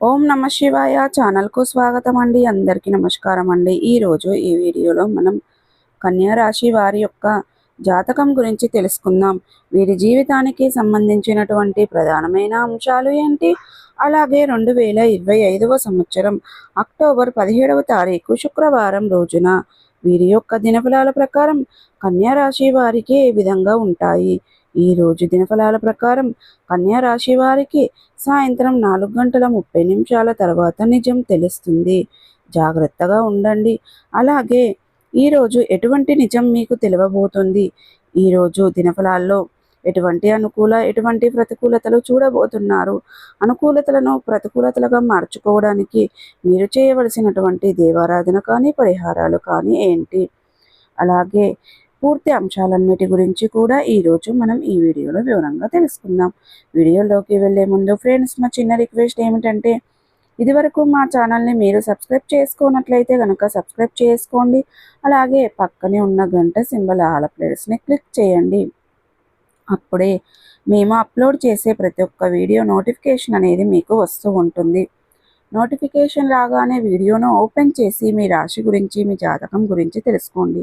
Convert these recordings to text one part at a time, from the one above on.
ఓం నమ శివాయ ఛానల్కు స్వాగతం అండి అందరికీ నమస్కారం అండి ఈరోజు ఈ వీడియోలో మనం కన్యా రాశి వారి యొక్క జాతకం గురించి తెలుసుకుందాం. వీరి జీవితానికి సంబంధించినటువంటి ప్రధానమైన అంశాలు ఏంటి? అలాగే రెండు వేల ఇరవై ఐదవ సంవత్సరం అక్టోబర్ పదిహేడవ తారీఖు శుక్రవారం రోజున వీరి యొక్క దినఫలాల ప్రకారం కన్యా రాశి వారికి ఏ విధంగా ఉంటాయి? ఈ రోజు దినఫలాల ప్రకారం కన్యా రాశి వారికి సాయంత్రం నాలుగు గంటల ముప్పై నిమిషాల తర్వాత నిజం తెలుస్తుంది. జాగ్రత్తగా ఉండండి. అలాగే ఈరోజు ఎటువంటి నిజం మీకు తెలియబోతుంది ఈరోజు దినఫలాల్లో ఎటువంటి అనుకూల ఎటువంటి ప్రతికూలతలు చూడబోతున్నారు? అనుకూలతలను ప్రతికూలతలుగా మార్చుకోవడానికి మీరు చేయవలసినటువంటి దేవారాధన కానీ పరిహారాలు కానీ ఏంటి? అలాగే పూర్తి అంశాలన్నిటి గురించి కూడా ఈరోజు మనం ఈ వీడియోలో వివరంగా తెలుసుకుందాం. వీడియోలోకి వెళ్ళే ముందు ఫ్రెండ్స్ మా చిన్న రిక్వెస్ట్ ఏమిటంటే ఇదివరకు మా ఛానల్ని మీరు సబ్స్క్రైబ్ చేసుకున్నట్లయితే కనుక సబ్స్క్రైబ్ చేసుకోండి. అలాగే పక్కనే ఉన్న గంట సింబల్ ఆల ప్లేట్స్ని క్లిక్ చేయండి. అప్పుడే మేము అప్లోడ్ చేసే ప్రతి ఒక్క వీడియో నోటిఫికేషన్ అనేది మీకు వస్తూ ఉంటుంది. నోటిఫికేషన్ రాగానే వీడియోను ఓపెన్ చేసి మీ రాశి గురించి మీ జాతకం గురించి తెలుసుకోండి.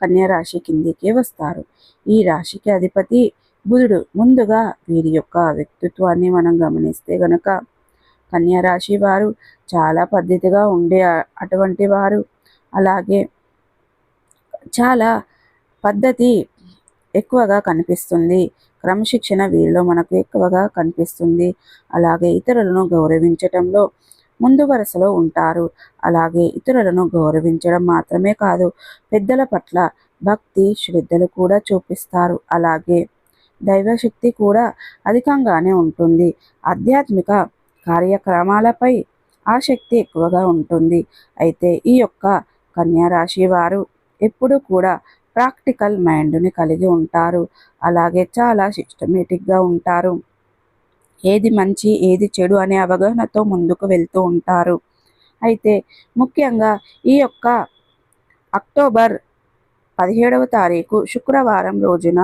కన్యా రాశి కిందికి వస్తారు. ఈ రాశికి అధిపతి బుధుడు. ముందుగా వీరి యొక్క వ్యక్తిత్వాన్ని మనం గమనిస్తే గనక కన్యా రాశి వారు చాలా పద్ధతిగా ఉండే అటువంటి వారు. అలాగే చాలా పద్ధతి ఎక్కువగా కనిపిస్తుంది. క్రమశిక్షణ వీరిలో మనకు ఎక్కువగా కనిపిస్తుంది. అలాగే ఇతరులను గౌరవించటంలో ముందు వరుసలో ఉంటారు. అలాగే ఇతరులను గౌరవించడం మాత్రమే కాదు పెద్దల పట్ల భక్తి శ్రద్ధలు కూడా చూపిస్తారు. అలాగే దైవశక్తి కూడా అధికంగానే ఉంటుంది. ఆధ్యాత్మిక కార్యక్రమాలపై ఆసక్తి ఎక్కువగా ఉంటుంది. అయితే ఈ యొక్క కన్యారాశి వారు ఎప్పుడూ కూడా ప్రాక్టికల్ మైండ్ని కలిగి ఉంటారు. అలాగే చాలా సిస్టమేటిక్గా ఉంటారు. ఏది మంచి ఏది చెడు అనే అవగాహనతో ముందుకు వెళ్తూ ఉంటారు. అయితే ముఖ్యంగా ఈ యొక్క అక్టోబర్ పదిహేడవ తారీఖు శుక్రవారం రోజున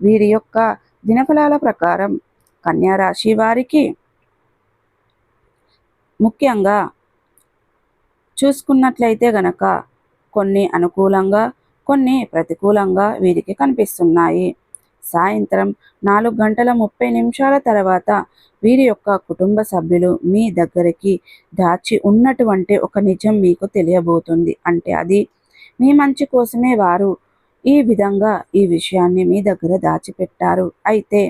వీరి యొక్క దినఫలాల ప్రకారం కన్యా రాశి వారికి ముఖ్యంగా చూసుకున్నట్లయితే గనక కొన్ని అనుకూలంగా కొన్ని ప్రతికూలంగా వీరికి కనిపిస్తున్నాయి. సాయంత్రం నాలుగు గంటల ముప్పై నిమిషాల తర్వాత వీరి యొక్క కుటుంబ సభ్యులు మీ దగ్గరికి దాచి ఉన్నటువంటి ఒక నిజం మీకు తెలియబోతుంది. అంటే అది మీ మంచి కోసమే వారు ఈ విధంగా ఈ విషయాన్ని మీ దగ్గర దాచిపెట్టారు. అయితే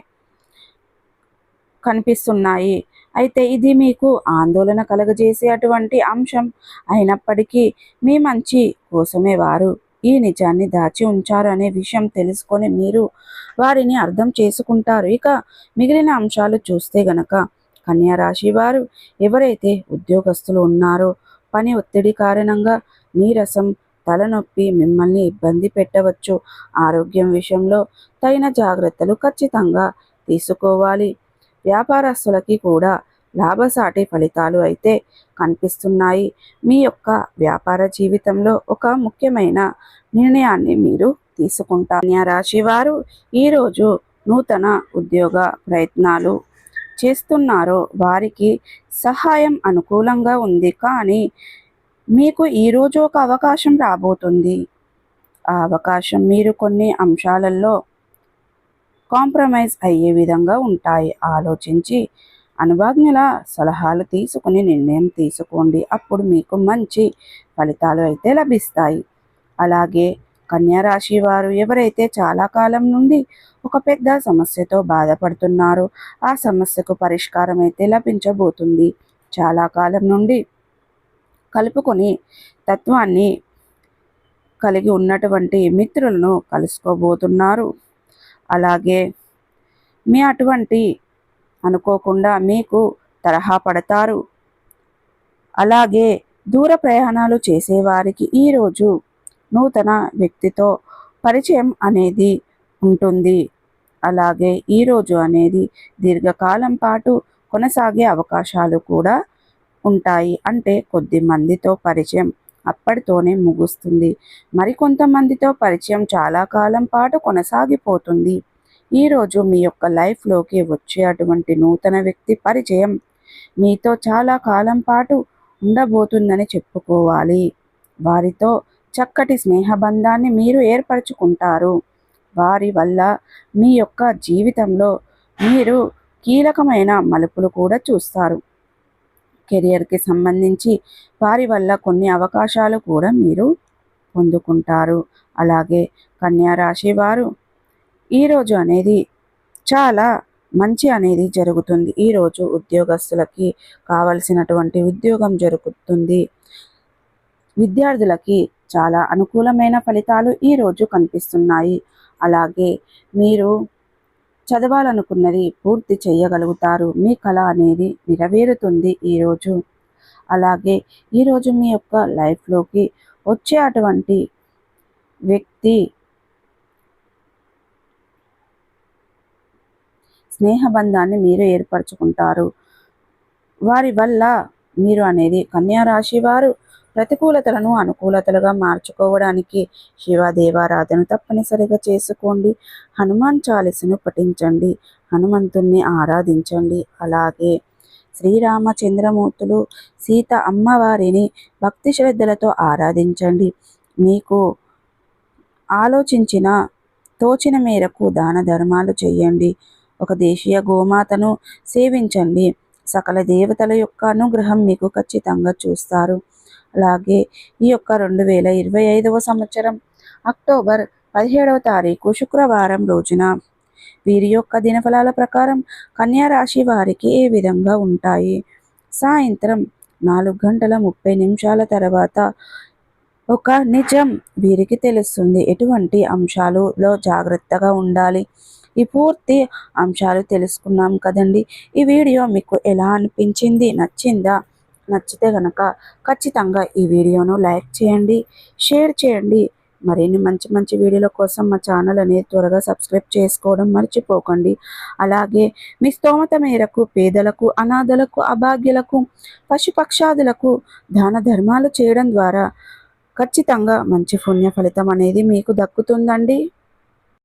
కనిపిస్తున్నాయి. అయితే ఇది మీకు ఆందోళన కలగజేసే అటువంటి అంశం అయినప్పటికీ మీ మంచి కోసమే వారు ఈ నిజాన్ని దాచి ఉంచారు అనే విషయం తెలుసుకొని మీరు వారిని అర్థం చేసుకుంటారు. ఇక మిగిలిన అంశాలు చూస్తే గనక కన్యా రాశి వారు ఎవరైతే ఉద్యోగస్తులు ఉన్నారో పని ఒత్తిడి కారణంగా నీరసం తలనొప్పి మిమ్మల్ని ఇబ్బంది పెట్టవచ్చు. ఆరోగ్యం విషయంలో తగిన జాగ్రత్తలు ఖచ్చితంగా తీసుకోవాలి. వ్యాపారస్తులకి కూడా లాభసాటి ఫలితాలు అయితే కనిపిస్తున్నాయి. మీ యొక్క వ్యాపార జీవితంలో ఒక ముఖ్యమైన నిర్ణయాన్ని మీరు తీసుకుంటారు. రాశి వారు ఈరోజు నూతన ఉద్యోగ ప్రయత్నాలు చేస్తున్నారో వారికి సహాయం అనుకూలంగా ఉంది. కానీ మీకు ఈరోజు ఒక అవకాశం రాబోతుంది. ఆ అవకాశం మీరు కొన్ని అంశాలలో కాంప్రమైజ్ అయ్యే విధంగా ఉంటాయి. ఆలోచించి అనుభాజ్ఞుల సలహాలు తీసుకుని నిర్ణయం తీసుకోండి. అప్పుడు మీకు మంచి ఫలితాలు అయితే లభిస్తాయి. అలాగే కన్యారాశి వారు ఎవరైతే చాలా కాలం నుండి ఒక పెద్ద సమస్యతో బాధపడుతున్నారో ఆ సమస్యకు పరిష్కారం అయితే లభించబోతుంది. చాలా కాలం నుండి కలుపుకొని తత్వాన్ని కలిగి ఉన్నటువంటి మిత్రులను కలుసుకోబోతున్నారు. అలాగే మీ అటువంటి అనుకోకుండా మీకు తరహా పడతారు. అలాగే దూర ప్రయాణాలు చేసేవారికి ఈరోజు నూతన వ్యక్తితో పరిచయం అనేది ఉంటుంది. అలాగే ఈరోజు అనేది దీర్ఘకాలం పాటు కొనసాగే అవకాశాలు కూడా ఉంటాయి. అంటే కొద్ది మందితో పరిచయం అప్పటితోనే ముగుస్తుంది. మరికొంతమందితో పరిచయం చాలా కాలం పాటు కొనసాగిపోతుంది. ఈరోజు మీ యొక్క లైఫ్లోకి వచ్చే అటువంటి నూతన వ్యక్తి పరిచయం మీతో చాలా కాలం పాటు ఉండబోతుందని చెప్పుకోవాలి. వారితో చక్కటి స్నేహబంధాన్ని మీరు ఏర్పరచుకుంటారు. వారి వల్ల మీ యొక్క జీవితంలో మీరు కీలకమైన మలుపులు కూడా చూస్తారు. కెరియర్కి సంబంధించి వారి వల్ల కొన్ని అవకాశాలు కూడా మీరు పొందుకుంటారు. అలాగే కన్యా రాశి వారు ఈరోజు అనేది చాలా మంచి అనేది జరుగుతుంది. ఈరోజు ఉద్యోగస్తులకి కావలసినటువంటి ఉద్యోగం జరుగుతుంది. విద్యార్థులకి చాలా అనుకూలమైన ఫలితాలు ఈరోజు కనిపిస్తున్నాయి. అలాగే మీరు చదవాలనుకున్నది పూర్తి చేయగలుగుతారు. మీ కళ అనేది నెరవేరుతుంది ఈరోజు అలాగే ఈరోజు మీ యొక్క లైఫ్లోకి వచ్చే అటువంటి వ్యక్తి స్నేహబంధాన్ని మీరు ఏర్పరచుకుంటారు. వారి వల్ల మీరు అనేది కన్యా రాశి వారు ప్రతికూలతలను అనుకూలతలుగా మార్చుకోవడానికి శివదేవారాధన తప్పనిసరిగా చేసుకోండి. హనుమాన్ చాలీసను పఠించండి. హనుమంతుణ్ణి ఆరాధించండి. అలాగే శ్రీరామచంద్రమూర్తులు సీత అమ్మవారిని భక్తి శ్రద్ధలతో ఆరాధించండి. మీకు ఆలోచించిన తోచిన మేరకు దాన ధర్మాలు చేయండి. ఒక దేశీయ గోమాతను సేవించండి. సకల దేవతల యొక్క అనుగ్రహం మీకు ఖచ్చితంగా చూస్తారు. అలాగే ఈ యొక్క రెండు వేల ఇరవై ఐదవ సంవత్సరం అక్టోబర్ పదిహేడవ తారీఖు శుక్రవారం రోజున వీరి యొక్క దినఫలాల ప్రకారం కన్యా రాశి వారికి ఏ విధంగా ఉంటాయి? సాయంత్రం నాలుగు గంటల ముప్పై నిమిషాల తర్వాత ఒక నిజం వీరికి తెలుస్తుంది. ఎటువంటి అంశాలలో జాగ్రత్తగా ఉండాలి? ఈ పూర్తి అంశాలు తెలుసుకున్నాం కదండి. ఈ వీడియో మీకు ఎలా అనిపించింది? నచ్చిందా? నచ్చితే కనుక ఖచ్చితంగా ఈ వీడియోను లైక్ చేయండి షేర్ చేయండి. మరిన్ని మంచి మంచి వీడియోల కోసం మా ఛానల్ అనేది త్వరగా సబ్స్క్రైబ్ చేసుకోవడం మర్చిపోకండి. అలాగే మీ స్తోమత మేరకు పేదలకు అనాథలకు అభాగ్యులకు పశుపక్షాదులకు దాన ధర్మాలు చేయడం ద్వారా ఖచ్చితంగా మంచి పుణ్య ఫలితం అనేది మీకు దక్కుతుందండి.